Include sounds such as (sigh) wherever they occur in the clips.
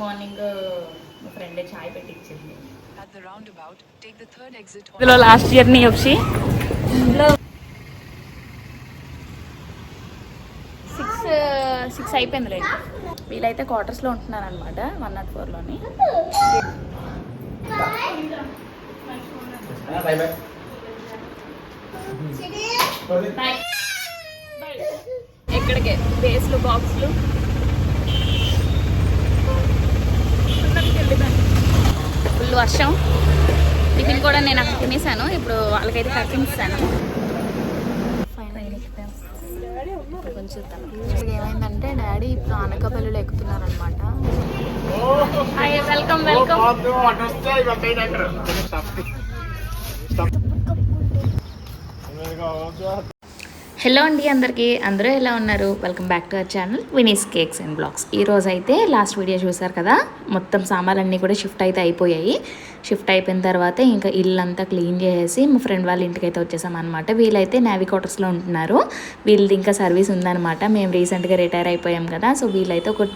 Morning మా friend చాయ్ పెట్టి ఇచ్చింది ఇందులో లాస్ట్ ఇయర్ నీ వచ్చి సిక్స్ సిక్స్ అయిపోయింది లేదు వీళ్ళైతే క్వార్టర్స్లో ఉంటున్నారు అనమాట వన్ నాట్ ఫోర్లోని ఎక్కడికే? బేస్లు బాక్స్లు ఫుల్ వర్షం. టిఫిన్ కూడా నేను అక్కడ తినేసాను. ఇప్పుడు వాళ్ళకైతే ఇప్పుడు ఏమైందంటే డాడీ ఇప్పుడు అనకాపల్లిలో ఎక్కుతున్నారనమాట హాయ్ వెల్కమ్ వెల్కమ్ హలో అండి అందరికీ. అందరూ ఎలా ఉన్నారు? Welcome back to our channel Vini's cakes and blogs ఈ రోజు అయితే లాస్ట్ వీడియో చూసారు కదా? మొత్తం సామాన్లన్నీ కూడా షిఫ్ట్ అయితే అయిపోయాయి. షిఫ్ట్ అయిపోయిన తర్వాత ఇంకా ఇల్లు అంతా క్లీన్ చేసేసి మా ఫ్రెండ్ వాళ్ళ ఇంటికి అయితే వచ్చేసాం అనమాట వీళ్ళైతే నావీ క్వార్టర్స్లో ఉంటున్నారు. వీళ్ళది ఇంకా సర్వీస్ ఉందన్నమాట. మేము రీసెంట్గా రిటైర్ అయిపోయాం కదా. సో వీళ్ళైతే ఒక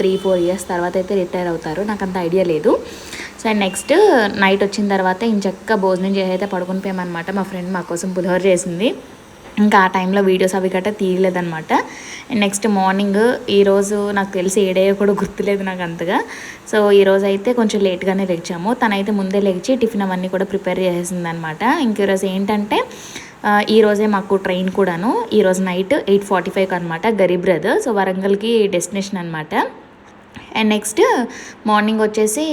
త్రీ ఫోర్ ఇయర్స్ తర్వాత అయితే రిటైర్ అవుతారు. నాకు అంత ఐడియా లేదు. సో అండ్ నెక్స్ట్ నైట్ వచ్చిన తర్వాత ఇంచక్క భోజనం చేసి అయితే పడుకుని పోయామన్నమాట మా ఫ్రెండ్ మా కోసం పులిహోర చేసింది. ఇంకా ఆ టైంలో వీడియోస్ అవి గట్రా తీయలేదన్నమాట. నెక్స్ట్ మార్నింగ్ ఈరోజు నాకు తెలిసి ఏడే కూడా గుర్తులేదు నాకు అంతగా. సో ఈరోజు అయితే కొంచెం లేట్గానే లెగిచాము తనైతే ముందే లెగిచి టిఫిన్ అవన్నీ కూడా ప్రిపేర్ చేసేసింది అనమాట ఏంటంటే ఈరోజే మాకు ట్రైన్ కూడాను. ఈరోజు నైట్ ఎయిట్ ఫార్టీ ఫైవ్కి అనమాట గరీబ్ రథ్ సో వరంగల్కి డెస్టినేషన్ అనమాట అండ్ నెక్స్ట్ మార్నింగ్ వచ్చేసి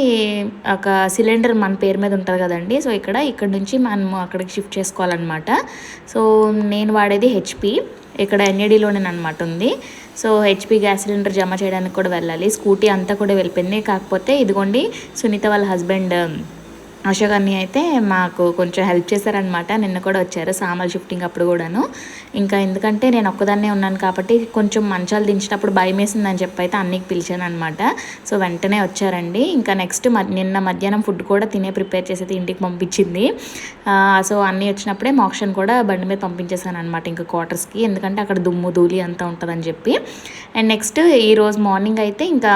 ఒక సిలిండర్ మన పేరు మీద ఉంటుంది కదండి. సో ఇక్కడ ఇక్కడ నుంచి మనము అక్కడికి షిఫ్ట్ చేసుకోవాలన్నమాట. సో నేను వాడేది హెచ్పి ఇక్కడ ఎన్ఏడిలోనే అనమాట ఉంది. సో హెచ్పి గ్యాస్ సిలిండర్ జమ చేయడానికి కూడా వెళ్ళాలి. స్కూటీ అంతా కూడా వెళ్ళిపోయింది. కాకపోతే ఇదిగోండి సునీత వాళ్ళ హస్బెండ్ అశోక్ అయితే మాకు కొంచెం హెల్ప్ చేశారనమాట నిన్న కూడా వచ్చారు సామాన్ షిఫ్టింగ్ అప్పుడు కూడాను. ఇంకా ఎందుకంటే నేను ఒక్కదాన్నే ఉన్నాను కాబట్టి కొంచెం మంచాలు దించినప్పుడు భయం వేసిందని చెప్పి అయితే అన్నికి పిలిచాను అనమాట సో వెంటనే వచ్చారండి. ఇంకా నెక్స్ట్ నిన్న మధ్యాహ్నం ఫుడ్ కూడా తినే ప్రిపేర్ చేసేది ఇంటికి పంపించింది. సో అన్నీ వచ్చినప్పుడే మోక్షన్ కూడా బండి మీద పంపించేశాను అనమాట ఇంకా క్వార్టర్స్కి ఎందుకంటే అక్కడ దుమ్ము ధూళి అంతా ఉంటుందని చెప్పి. అండ్ నెక్స్ట్ ఈరోజు మార్నింగ్ అయితే ఇంకా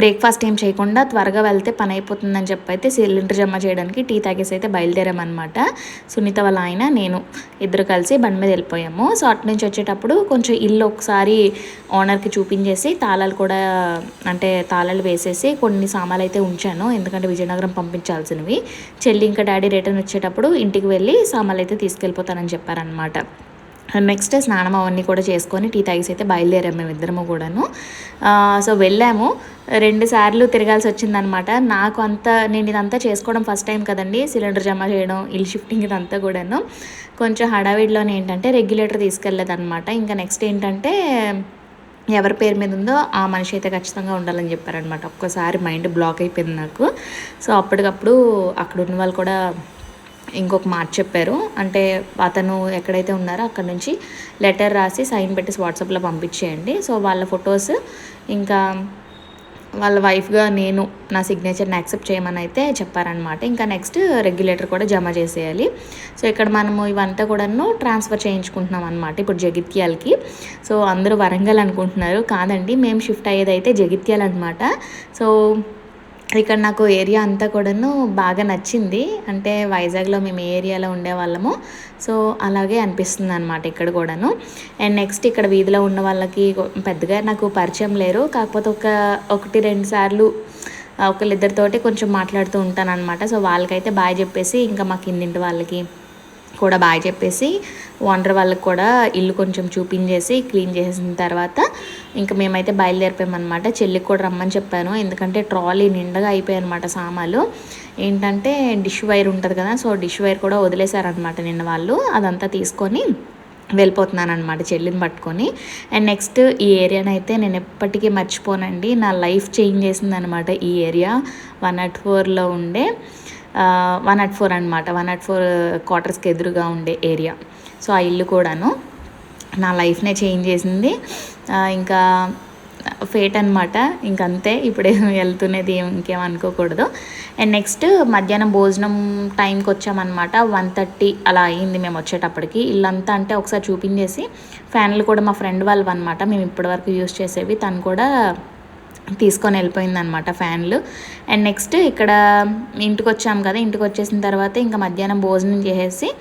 బ్రేక్ఫాస్ట్ ఏం చేయకుండా త్వరగా వెళ్తే పని అయిపోతుందని చెప్పి అయితే సిలిండర్ జమ చేయడానికి టీ తాగేసి అయితే బయలుదేరామన్నమాట. సునీత వాళ్ళ ఆయన నేను ఇద్దరు కలిసి బండి మీద వెళ్ళిపోయాము. సో అటు నుంచి వచ్చేటప్పుడు కొంచెం ఇల్లు ఒకసారి ఓనర్కి చూపించేసి తాళాలు కూడా అంటే తాళాలు వేసేసి కొన్ని సామాన్లు అయితే ఉంచాను. ఎందుకంటే విజయనగరం పంపించాల్సినవి. చెల్లి ఇంకా డాడీ రిటర్న్ వచ్చేటప్పుడు ఇంటికి వెళ్ళి సామాన్లు అయితే తీసుకెళ్ళిపోతానని చెప్పారనమాట నెక్స్ట్ స్నానం అవన్నీ కూడా చేసుకొని టీ తాగేసి అయితే బయలుదేరాము మేము ఇద్దరము కూడాను. సో వెళ్ళాము. రెండు సార్లు తిరగాల్సి వచ్చిందనమాట నాకు అంత నేను ఇదంతా చేసుకోవడం ఫస్ట్ టైం కదండి. సిలిండర్ జమ చేయడం ఇల్లు షిఫ్టింగ్ ఇదంతా కూడాను. కొంచెం హడావిడిలోనే ఏంటంటే రెగ్యులేటర్ తీసుకెళ్ళలేదన్నమాట ఇంకా నెక్స్ట్ ఏంటంటే ఎవరి పేరు మీద ఉందో ఆ మనిషి అయితే ఖచ్చితంగా ఉండాలని చెప్పారనమాట ఒక్కసారి మైండ్ బ్లాక్ అయిపోయింది నాకు. సో అప్పటికప్పుడు అక్కడ ఉన్న వాళ్ళు కూడా ఇంకొక మాట చెప్పారు. అంటే అతను ఎక్కడైతే ఉన్నారో అక్కడ నుంచి లెటర్ రాసి సైన్ పెట్టి వాట్సాప్లో పంపించేయండి. సో వాళ్ళ ఫొటోస్ ఇంకా వాళ్ళ వైఫ్గా నేను నా సిగ్నేచర్ని యాక్సెప్ట్ చేయమని అయితే చెప్పారనమాట ఇంకా నెక్స్ట్ రెగ్యులేటర్ కూడా జమ చేసేయాలి. సో ఇక్కడ మనము ఇవంతా కూడాను ట్రాన్స్ఫర్ చేయించుకుంటున్నాం అనమాట ఇప్పుడు జగిత్యాలకి. సో అందరూ వరంగల్ అనుకుంటున్నారు. కాదండి మేము షిఫ్ట్ అయ్యేది అయితే జగిత్యాల అనమాట సో ఇక్కడ నాకు ఏరియా అంతా కూడాను బాగా నచ్చింది. అంటే వైజాగ్లో మేము ఏ ఏరియాలో ఉండేవాళ్ళము సో అలాగే అనిపిస్తుంది అనమాట ఇక్కడ కూడాను. అండ్ నెక్స్ట్ ఇక్కడ వీధిలో ఉన్న వాళ్ళకి పెద్దగా నాకు పరిచయం లేరు. కాకపోతే ఒక ఒకటి రెండు సార్లు ఒకళ్ళిద్దరితోటి కొంచెం మాట్లాడుతూ ఉంటాను అనమాట సో వాళ్ళకైతే బాయ్ చెప్పేసి ఇంకా మా కిందింటి వాళ్ళకి కూడా బాయ్ చెప్పేసి ఓనర్ వాళ్ళకి కూడా ఇల్లు కొంచెం చూపించేసి క్లీన్ చేసిన తర్వాత ఇంకా మేమైతే బయలుదేరిపోయామన్నమాట. చెల్లికి కూడా రమ్మని చెప్పాను. ఎందుకంటే ట్రాలీ నిండగా అయిపోయాయి అనమాట సామాన్లు. ఏంటంటే డిష్ వైర్ ఉంటుంది కదా సో డిష్ వైర్ కూడా వదిలేశారనమాట నిన్న వాళ్ళు. అదంతా తీసుకొని వెళ్ళిపోతున్నాను అనమాట చెల్లిని పట్టుకొని. అండ్ నెక్స్ట్ ఈ ఏరియాని అయితే నేను ఎప్పటికీ మర్చిపోనండి. నా లైఫ్ చేంజ్ చేసింది అనమాట ఈ ఏరియా. వన్ నాట్ ఫోర్లో ఉండే వన్ నాట్ ఫోర్ అనమాట వన్ నాట్ ఫోర్ క్వార్టర్స్కి ఎదురుగా ఉండే ఏరియా. సో ఆ ఇల్లు కూడాను నా లైఫ్నే చేంజ్ చేసింది. ఇంకా ఫేట్ అనమాట ఇంకంతే ఇప్పుడు వెళ్తున్నది ఇంకేం అనుకోకూడదు అండ్ నెక్స్ట్ మధ్యాహ్నం భోజనం టైంకి వచ్చామన్నమాట. వన్ థర్టీ అలా అయింది మేము వచ్చేటప్పటికి. ఇల్లంతా అంటే ఒకసారి చూపించేసి ఫ్యాన్లు కూడా మా ఫ్రెండ్ వాళ్ళు అనమాట మేము ఇప్పటివరకు యూస్ చేసేవి. తను కూడా తీసుకొని వెళ్ళిపోయింది అనమాట ఫ్యాన్లు. అండ్ నెక్స్ట్ ఇక్కడ ఇంటికి వచ్చాము కదా ఇంటికి వచ్చేసిన తర్వాత ఇంకా మధ్యాహ్నం భోజనం చేసేసి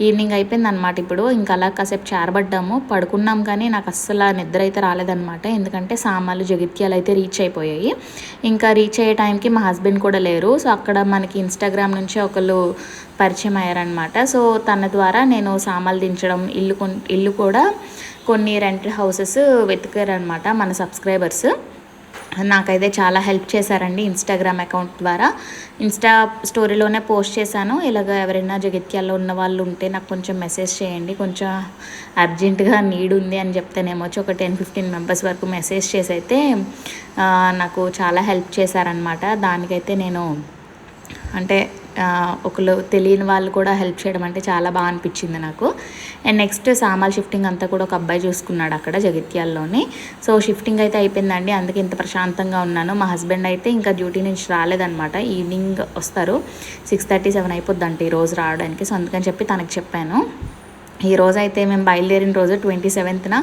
ఈవినింగ్ అయిపోయింది అనమాట ఇప్పుడు. ఇంకా అలా కాసేపు చేరబడ్డాము. పడుకున్నాం కానీ నాకు అస్సలు నిద్ర అయితే రాలేదనమాట ఎందుకంటే సామాన్లు జగిత్యాలు అయితే రీచ్ అయిపోయాయి. ఇంకా రీచ్ అయ్యే టైంకి మా హస్బెండ్ కూడా లేరు. సో అక్కడ మనకి ఇన్స్టాగ్రామ్ నుంచి ఒకళ్ళు పరిచయం అయ్యారనమాట సో తన ద్వారా నేను సామాన్లు దించడం ఇల్లు కొన్- ఇల్లు కూడా కొన్ని రెంట్ హౌసెస్ వెతికారనమాట మన సబ్స్క్రైబర్స్ నాకైతే చాలా హెల్ప్ చేశారండి ఇన్స్టాగ్రామ్ అకౌంట్ ద్వారా. ఇన్స్టా స్టోరీలోనే పోస్ట్ చేశాను. ఇలాగ ఎవరైనా జగిత్యాల్లో ఉన్న వాళ్ళు ఉంటే నాకు కొంచెం మెసేజ్ చేయండి. కొంచెం అర్జెంటుగా నీడ్ ఉంది అని చెప్తేనేమో వచ్చి ఒక టెన్ ఫిఫ్టీన్ మెంబర్స్ వరకు మెసేజ్ చేసి అయితే నాకు చాలా హెల్ప్ చేశారనమాట దానికైతే నేను అంటే ఒకళ్ళు తెలియని వాళ్ళు కూడా హెల్ప్ చేయడం అంటే చాలా బాగా అనిపించింది నాకు. అండ్ నెక్స్ట్ సామాన్ షిఫ్టింగ్ అంతా కూడా ఒక అబ్బాయి చూసుకున్నాడు అక్కడ జగిత్యాల్లోని. సో షిఫ్టింగ్ అయితే అయిపోయిందండి. అందుకే ఇంత ప్రశాంతంగా ఉన్నాను. మా హస్బెండ్ అయితే ఇంకా డ్యూటీ నుంచి రాలేదనమాట ఈవినింగ్ వస్తారు. సిక్స్ థర్టీ సెవెన్ అయిపోద్దంట ఈ రోజు రావడానికి. సో అందుకని చెప్పి తనకి చెప్పాను. ఈ రోజు అయితే మేము బయలుదేరిన రోజు ట్వంటీ సెవెంత్న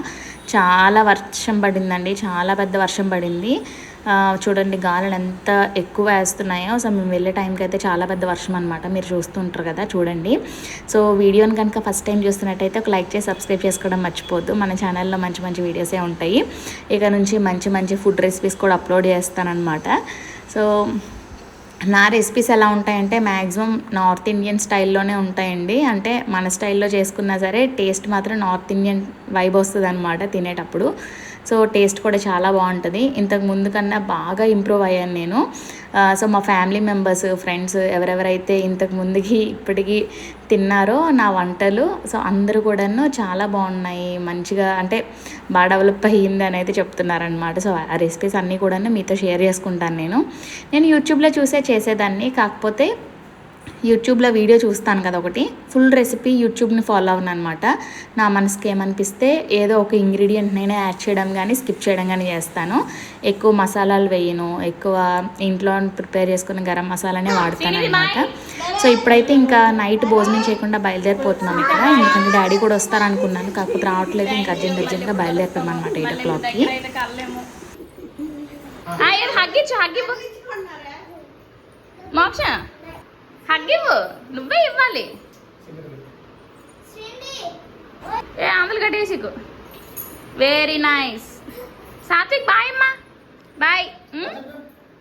చాలా వర్షం పడిందండి. చాలా పెద్ద వర్షం పడింది. చూడండి గాలులు ఎంత ఎక్కువ వేస్తున్నాయో. సో మేము వెళ్ళే టైంకి అయితే చాలా పెద్ద వర్షం అనమాట మీరు చూస్తుంటారు కదా చూడండి. సో వీడియోని కనుక ఫస్ట్ టైం చూస్తున్నట్టయితే ఒక లైక్ చేసి సబ్స్క్రైబ్ చేసుకోవడం మర్చిపోద్దు మన ఛానల్లో మంచి మంచి వీడియోసే ఉంటాయి. ఇక నుంచి మంచి మంచి ఫుడ్ రెసిపీస్ కూడా అప్లోడ్ చేస్తానన్నమాట. సో నా రెసిపీస్ ఎలా ఉంటాయంటే మ్యాక్సిమం నార్త్ ఇండియన్ స్టైల్లోనే ఉంటాయండి. అంటే మన స్టైల్లో చేసుకున్నా సరే టేస్ట్ మాత్రం నార్త్ ఇండియన్ వైబ్ వస్తుంది అనమాట తినేటప్పుడు. సో టేస్ట్ కూడా చాలా బాగుంటుంది. ఇంతకు ముందు కన్నా బాగా ఇంప్రూవ్ అయ్యాను నేను. సో మా ఫ్యామిలీ మెంబర్స్ ఫ్రెండ్స్ ఎవరెవరైతే ఇంతకు ముందుకి (laughs) ఇప్పటికీ తిన్నారో నా వంటలు సో అందరూ కూడాను చాలా బాగున్నాయి. మంచిగా అంటే బాగా డెవలప్ అయ్యింది అని అయితే చెప్తున్నారనమాట సో ఆ రెసిపీస్ అన్నీ కూడాను మీతో షేర్ చేసుకుంటాను నేను. నేను యూట్యూబ్లో చూసే చేసేదాన్ని. కాకపోతే యూట్యూబ్లో వీడియో చూస్తాను కదా ఒకటి. ఫుల్ రెసిపీ యూట్యూబ్ని ఫాలో అవును అనమాట నా మనసుకి ఏమనిపిస్తే ఏదో ఒక ఇంగ్రీడియంట్ నేనే యాడ్ చేయడం కానీ స్కిప్ చేయడం కానీ చేస్తాను. ఎక్కువ మసాలాలు వేయను. ఎక్కువ ఇంట్లో ప్రిపేర్ చేసుకున్న గరం మసాలానే వాడతాను అనమాట సో ఇప్పుడైతే ఇంకా నైట్ భోజనం చేయకుండా బయలుదేరిపోతున్నాం ఇక్కడ. ఎందుకంటే డాడీ కూడా వస్తారనుకున్నాను. కాకపోతే రావట్లేదు. ఇంకా అర్జెంట్ అర్జెంట్గా బయలుదేరుతాం అనమాట ఎయిట్ ఓ క్లాక్కి. హగ్గిచ్చు మోక్ష హగ్గివ్వు నువ్వే ఇవ్వాలి. ఏ ఆందులు కట్టేసికు. వెరీ నైస్ సాత్విక్ బాయ్ అమ్మా. బాయ్?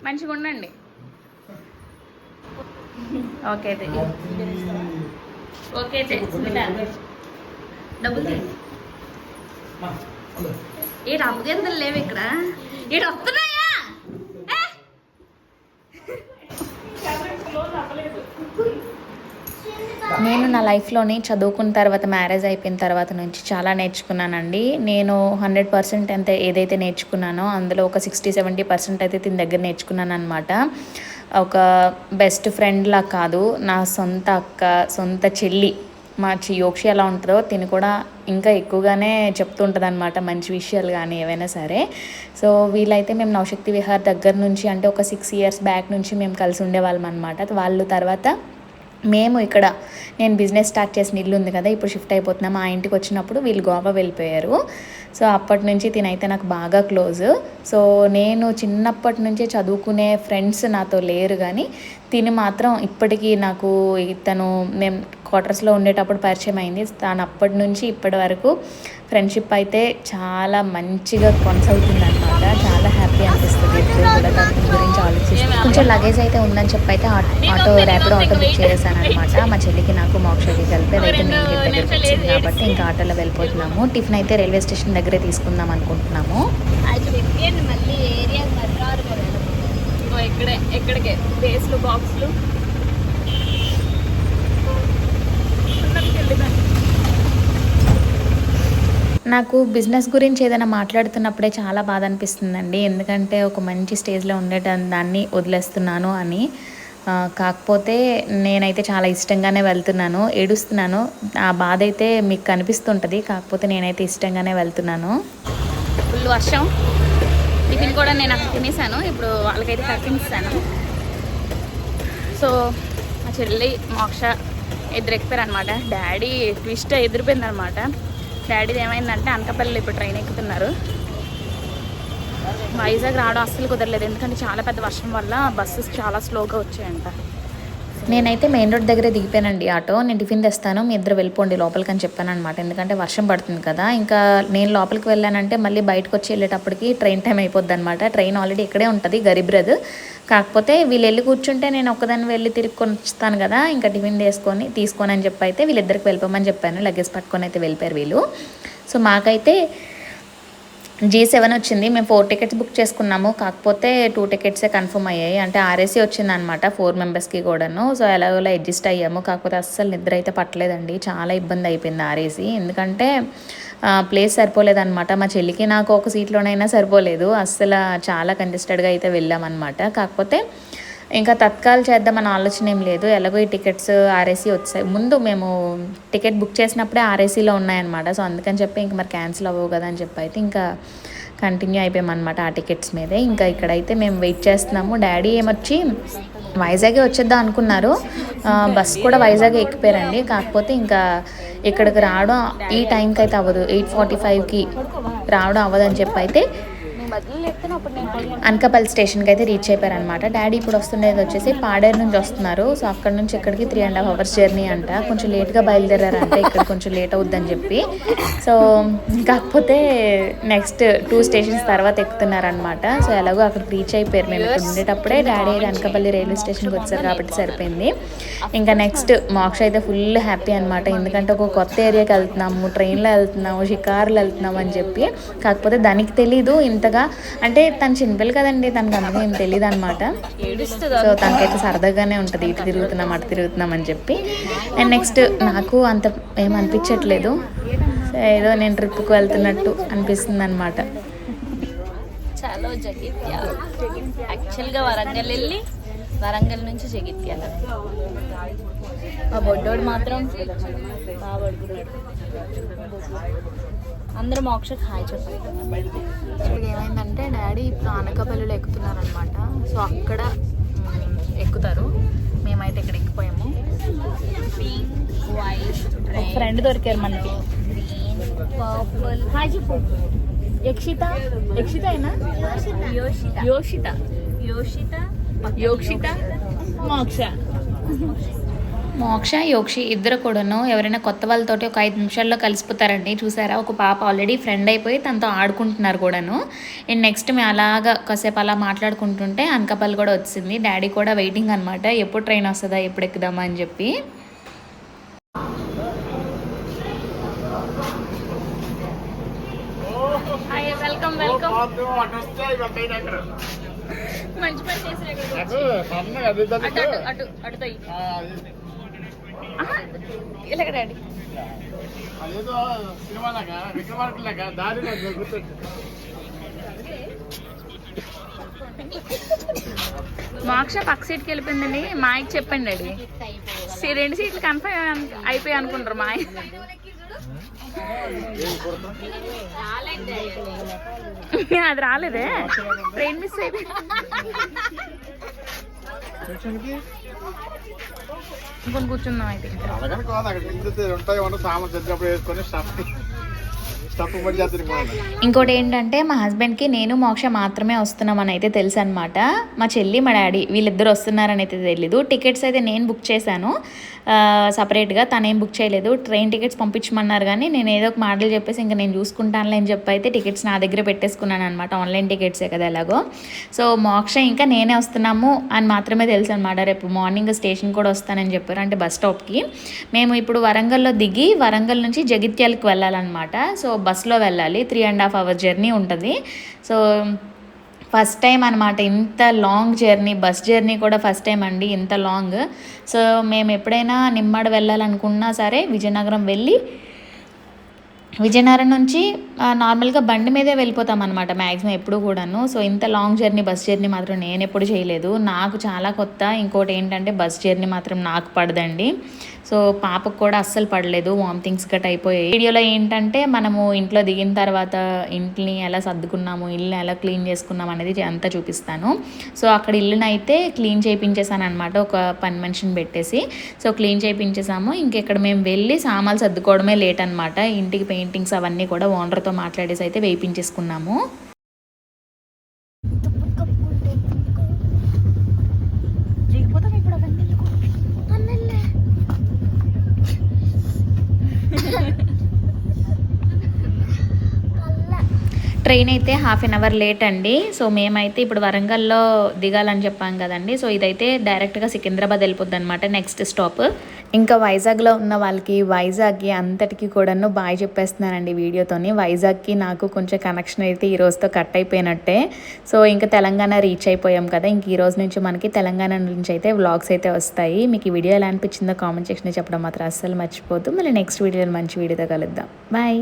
మంచిగా ఉండండి. ఓకే అయితే. ఓకే డబ్బులు తీ. ఈ డబ్బు గింతలు లేవు ఇక్కడ. ఈడ వస్తున్నాయా ఏ? నేను నా లైఫ్లోని చదువుకున్న తర్వాత మ్యారేజ్ అయిపోయిన తర్వాత నుంచి చాలా నేర్చుకున్నానండి. నేను హండ్రెడ్ పర్సెంట్ ఎంత ఏదైతే నేర్చుకున్నానో అందులో ఒక సిక్స్టీ సెవెంటీ పర్సెంట్ అయితే దీని దగ్గర నేర్చుకున్నాను అనమాట ఒక బెస్ట్ ఫ్రెండ్లా కాదు నా సొంత అక్క సొంత చెల్లి మా చి యోక్షి ఎలా ఉంటుందో తిని కూడా ఇంకా ఎక్కువగానే చెప్తుంటుంది అనమాట మంచి విషయాలు కానీ ఏవైనా సరే. సో వీళ్ళైతే మేము నవశక్తి విహార్ దగ్గర నుంచి అంటే ఒక సిక్స్ ఇయర్స్ బ్యాక్ నుంచి మేము కలిసి ఉండేవాళ్ళం అనమాట వాళ్ళు తర్వాత మేము ఇక్కడ నేను బిజినెస్ స్టార్ట్ చేసిన ఇల్లు ఉంది కదా ఇప్పుడు షిఫ్ట్ అయిపోతున్నాం. మా ఇంటికి వచ్చినప్పుడు వీళ్ళు గోవా వెళ్ళిపోయారు. సో అప్పటి నుంచి తినైతే నాకు బాగా క్లోజ్. సో నేను చిన్నప్పటి నుంచే చదువుకునే ఫ్రెండ్స్ నాతో లేరు కానీ తిని మాత్రం ఇప్పటికీ నాకు ఇతను మేము క్వార్టర్స్లో ఉండేటప్పుడు పరిచయం అయింది. తాను అప్పటి నుంచి ఇప్పటి వరకు ఫ్రెండ్షిప్ అయితే చాలా మంచిగా కొనసాగుతుంది అనమాట చాలా హ్యాపీ అనిపిస్తుంది ఎప్పుడు కూడా దాని గురించి ఆలోచిస్తే. కొంచెం లగేజ్ అయితే ఉందని చెప్పి అయితే ఆటో ర్యాపిడో ఆటో బుక్ చేశాను అనమాట మా చెల్లికి నాకు మోక్షకి కలిపి అదైతే మెయిన్ గేట్ దగ్గరికి వచ్చింది కాబట్టి ఇంకా ఆటోలో వెళ్ళిపోతున్నాము. టిఫిన్ అయితే రైల్వే స్టేషన్ దగ్గరే తీసుకుందాం అనుకుంటున్నాము. మళ్ళీ ఏరియా ఇగో ఇక్కడే ఎక్కడికే బేస్లు బాక్స్లు. నాకు బిజినెస్ గురించి ఏదైనా మాట్లాడుతున్నప్పుడే చాలా బాధ అనిపిస్తుందండి ఎందుకంటే ఒక మంచి స్టేజ్లో ఉండేట దాన్ని వదిలేస్తున్నాను అని. కాకపోతే నేనైతే చాలా ఇష్టంగానే వెళ్తున్నాను ఏడుస్తున్నాను. ఆ బాధ అయితే మీకు కనిపిస్తుంటుంది కాకపోతే నేనైతే ఇష్టంగానే వెళ్తున్నాను. ఫుల్ వర్షం. టిఫిన్ కూడా నేను అక్కడ తినేసాను. ఇప్పుడు వాళ్ళకైతే కట్టిస్తాను సో మా చెల్లి మోక్ష ఎదురెక్కిపోయారు అనమాట డాడీ ట్విస్ట్ ఎదిరిపోయింది అనమాట డాడీది ఏమైందంటే అనకాపల్లి ఇప్పుడు ట్రైన్ ఎక్కుతున్నారు. వైజాగ్ రావడం అస్సలు కుదరలేదు. ఎందుకంటే చాలా పెద్ద వర్షం వల్ల బస్సెస్ చాలా స్లోగా వచ్చాయంట. నేనైతే మెయిన్ రోడ్ దగ్గర దిగిపోయానండి ఆటో. నేను టిఫిన్ తెస్తాను మీ ఇద్దరు వెళ్ళిపోండి లోపలికి అని చెప్పాను అనమాట ఎందుకంటే వర్షం పడుతుంది కదా. ఇంకా నేను లోపలికి వెళ్ళానంటే మళ్ళీ బయటకు వచ్చి వెళ్ళేటప్పటికి ట్రైన్ టైం అయిపోద్ది అనమాట ట్రైన్ ఆల్రెడీ ఇక్కడే ఉంటుంది గరీబ్రద్. కాకపోతే వీళ్ళు వెళ్ళి కూర్చుంటే నేను ఒక్కదాన్ని వెళ్ళి తిరుక్కొని వస్తాను కదా. ఇంకా టిఫిన్ తీసుకొని తీసుకొని అని చెప్పి అయితే వీళ్ళిద్దరికి వెళ్ళిపోమని చెప్పాను. లగేజ్ పట్టుకొని అయితే వెళ్ళిపోయారు వీళ్ళు. సో మాకైతే జీ సెవెన్ వచ్చింది. మేము ఫోర్ టికెట్స్ బుక్ చేసుకున్నాము. కాకపోతే టూ టికెట్సే కన్ఫర్మ్ అయ్యాయి. అంటే ఆర్ఏసీ వచ్చింది అనమాట ఫోర్ మెంబర్స్కి కూడాను. సో ఎలాగోలా అడ్జస్ట్ అయ్యాము. కాకపోతే అస్సలు నిద్ర అయితే పట్టలేదండి. చాలా ఇబ్బంది అయిపోయింది ఆర్ఏసీ ఎందుకంటే ప్లేస్ సరిపోలేదన్నమాట. మా చెల్లికి నాకు ఒక సీట్లోనైనా సరిపోలేదు. అస్సలు చాలా కంజెస్టెడ్గా అయితే వెళ్ళామన్నమాట. కాకపోతే ఇంకా తత్కాల్ చేద్దామని ఆలోచన ఏం లేదు. ఎలాగో ఈ టికెట్స్ ఆర్ఏసీ వచ్చాయి. ముందు మేము టికెట్ బుక్ చేసినప్పుడే ఆర్ఏసీలో ఉన్నాయన్నమాట. సో అందుకని చెప్పి ఇంక మరి క్యాన్సిల్ అవ్వవు కదా అని చెప్పి అయితే ఇంకా కంటిన్యూ అయిపోయామన్నమాట ఆ టికెట్స్ మీదే. ఇంకా ఇక్కడైతే మేము వెయిట్ చేస్తున్నాము. డాడీ ఏమొచ్చి వైజాగే వచ్చేద్దాం అనుకున్నారు. బస్సు బస్ కూడా వైజాగ్ ఎక్కిపోయారండి. కాకపోతే ఇంకా ఇక్కడికి రావడం ఈ టైంకి అయితే అవ్వదు. ఎయిట్ ఫార్టీ ఫైవ్కి రావడం అవ్వదని చెప్పి అయితే అనకాపల్లి స్టేషన్కి అయితే రీచ్ అయిపోయారనమాట డాడీ ఇప్పుడు వస్తుండేది వచ్చేసి పాడేరు నుంచి వస్తున్నారు. సో అక్కడ నుంచి ఇక్కడికి three and half hours journey అంట. కొంచెం లేట్గా బయలుదేరారంట. ఇక్కడ కొంచెం లేట్ అవుద్దని చెప్పి. సో కాకపోతే నెక్స్ట్ టూ స్టేషన్స్ తర్వాత ఎక్కుతున్నారనమాట సో ఎలాగో అక్కడికి రీచ్ అయిపోయారు. మేము ఇక్కడ ఉండేటప్పుడే డాడీ అయితే అనకాపల్లి రైల్వే స్టేషన్కి వచ్చారు కాబట్టి సరిపోయింది. ఇంకా నెక్స్ట్ మోక్ష అయితే ఫుల్ హ్యాపీ అనమాట ఎందుకంటే ఒక కొత్త ఏరియాకి వెళ్తున్నాము ట్రైన్లో వెళ్తున్నాము షికార్లు వెళ్తున్నాము అని చెప్పి. కాకపోతే దానికి తెలీదు ఇంతగా. అంటే తను చిన్నపిల్ల కదండి తనకు అందుకే ఏం తెలియదు అనమాట సో తనకైతే సరదాగానే ఉంటుంది ఇటు తిరుగుతున్నాం అటు తిరుగుతున్నాం అని చెప్పి. అండ్ నెక్స్ట్ నాకు అంత ఏం అనిపించట్లేదు. ఏదో నేను ట్రిప్కి వెళ్తున్నట్టు అనిపిస్తుంది అనమాట చాలా జగిత్యాల. యాక్చువల్గా వరంగల్ వెళ్ళి వరంగల్ నుంచి జగిత్యాల. మా బొడ్డోడు మాత్రం బాగా పడుకున్నాడు అందరూ మోక్షకు హాయ్ చెప్పాలి ఇప్పుడు ఏమైందంటే డాడీ ఇప్పుడు అనకాపల్లిలో ఎక్కుతున్నారనమాట సో అక్కడ ఎక్కుతారు. మేమైతే ఇక్కడ ఎక్కిపోయాము. వైట్ ఫ్రెండ్ దొరికారు మనకి. పర్పుల్ హాయ్ చెప్పు. యక్షిత? యక్షిత అయినా యోషిత. యోషిత. యోషిత. యోక్షిత? మోక్ష. మోక్ష యోక్షి ఇద్దరు కూడాను ఎవరైనా కొత్త వాళ్ళతోటి ఒక ఐదు నిమిషాల్లో కలిసిపోతారండి. చూసారా? ఒక పాప ఆల్రెడీ ఫ్రెండ్ అయిపోయి తనతో ఆడుకుంటున్నారు కూడాను. అండ్ నెక్స్ట్ మేము అలాగా కాసేపు అలా మాట్లాడుకుంటుంటే అనకాపల్లి కూడా వచ్చింది. డాడీ కూడా వెయిటింగ్ అనమాట ఎప్పుడు ట్రైన్ వస్తుందా ఎప్పుడు ఎక్కుదామా అని చెప్పి. హాయ్ వెల్కమ్ వెల్కమ్ మంచి పని చేసిన అటు అటు అటు ఇలాగ డాడీ అదేదో సినిమాలాగా విక్రమార్కులాగా దారిలో గుర్తొచ్చింది. మోక్ష పక్క సీట్కి వెళ్ళిపోయిందండి. మాయకి చెప్పండి సీ- రెండు సీట్లు కన్ఫర్మ్ అయిపోయి అనుకుంటారు మాయ (laughs) అది రాలేదే. ట్రైన్ మిస్ అయిపోయింది. ఇంకొని కూర్చుందాం అయితే. ఇంకోటి ఏంటంటే మా హస్బెండ్కి నేను మోక్ష మాత్రమే వస్తున్నామని అయితే తెలుసు అనమాట మా చెల్లి మా డాడీ వీళ్ళిద్దరు వస్తున్నారని అయితే తెలీదు. టికెట్స్ అయితే నేను బుక్ చేశాను. సపరేట్గా తనేం బుక్ చేయలేదు. ట్రైన్ టికెట్స్ పంపించమన్నారు కానీ నేను ఏదో ఒక మాటలు చెప్పేసి ఇంకా నేను చూసుకుంటానులే అని చెప్పి అయితే టికెట్స్ నా దగ్గర పెట్టేసుకున్నాను అనమాట ఆన్లైన్ టికెట్సే కదా ఎలాగో. సో మోక్ష ఇంకా నేనే వస్తున్నాము అని మాత్రమే తెలుసు అనమాట రేపు మార్నింగ్ స్టేషన్ కూడా వస్తానని చెప్పారు అంటే బస్ స్టాప్కి. మేము ఇప్పుడు వరంగల్లో దిగి వరంగల్ నుంచి జగిత్యాలకు వెళ్ళాలన్నమాట. సో బస్లో వెళ్ళాలి. Three and half hour journey ఉంటుంది. సో ఫస్ట్ టైం అనమాట ఇంత లాంగ్ జర్నీ బస్ జర్నీ కూడా ఫస్ట్ టైం అండి ఇంత లాంగ్ సో మేము ఎప్పుడైనా నిమ్మడ వెళ్ళాలనుకున్నా సరే విజయనగరం వెళ్ళి విజయనగరం నుంచి నార్మల్గా బండి మీదే వెళ్ళిపోతాం అనమాట మ్యాక్సిమం ఎప్పుడు కూడాను. సో ఇంత లాంగ్ జర్నీ బస్ జర్నీ మాత్రం నేను ఎప్పుడు చేయలేదు. నాకు చాలా కొత్త. ఇంకోటి ఏంటంటే బస్ జర్నీ మాత్రం నాకు పడదండి. సో పాపకు కూడా అస్సలు పడలేదు వామిటింగ్స్ గట్ అయిపోయాయి వీడియోలో ఏంటంటే మనము ఇంట్లో దిగిన తర్వాత ఇంటిని ఎలా సర్దుకున్నాము ఇల్లు ఎలా క్లీన్ చేసుకున్నాం అనేది అంతా చూపిస్తాను. సో అక్కడ ఇల్లునైతే క్లీన్ చేయించేసాను అనమాట ఒక పని మనిషిని పెట్టేసి. సో క్లీన్ చేయించేసాము ఇంకెక్కడ మేము వెళ్ళి సామాన్లు సర్దుకోవడమే లేట్ అనమాట ఇంటికి పెయింటింగ్స్ అవన్నీ కూడా ఓనర్తో మాట్లాడేసి అయితే వేయించేసుకున్నాము ట్రైన్ అయితే హాఫ్ అన్ అవర్ లేట్ అండి. సో మేమైతే ఇప్పుడు వరంగల్లో దిగాలని చెప్పాం కదండి. సో ఇదైతే డైరెక్ట్గా సికింద్రాబాద్ వెళ్ళిపోద్ది అనమాట నెక్స్ట్ స్టాప్. ఇంకా వైజాగ్లో ఉన్న వాళ్ళకి వైజాగ్కి అంతటికి కూడాను బాయ్ చెప్పేస్తున్నానండి వీడియోతోని. వైజాగ్కి నాకు కొంచెం కనెక్షన్ అయితే ఈ రోజుతో కట్ అయిపోయినట్టే. సో ఇంకా తెలంగాణ రీచ్ అయిపోయాం కదా. ఇంక ఈ రోజు నుంచి మనకి తెలంగాణ నుంచి అయితే వ్లాగ్స్ అయితే వస్తాయి. మీకు ఈ వీడియో ఎలా అనిపించిందో కామెంట్ సెక్షన్లో చెప్పడం మాత్రం అస్సలు మర్చిపోద్దు మళ్ళీ నెక్స్ట్ వీడియోలో మంచి వీడియోతో కలుద్దాం. బాయ్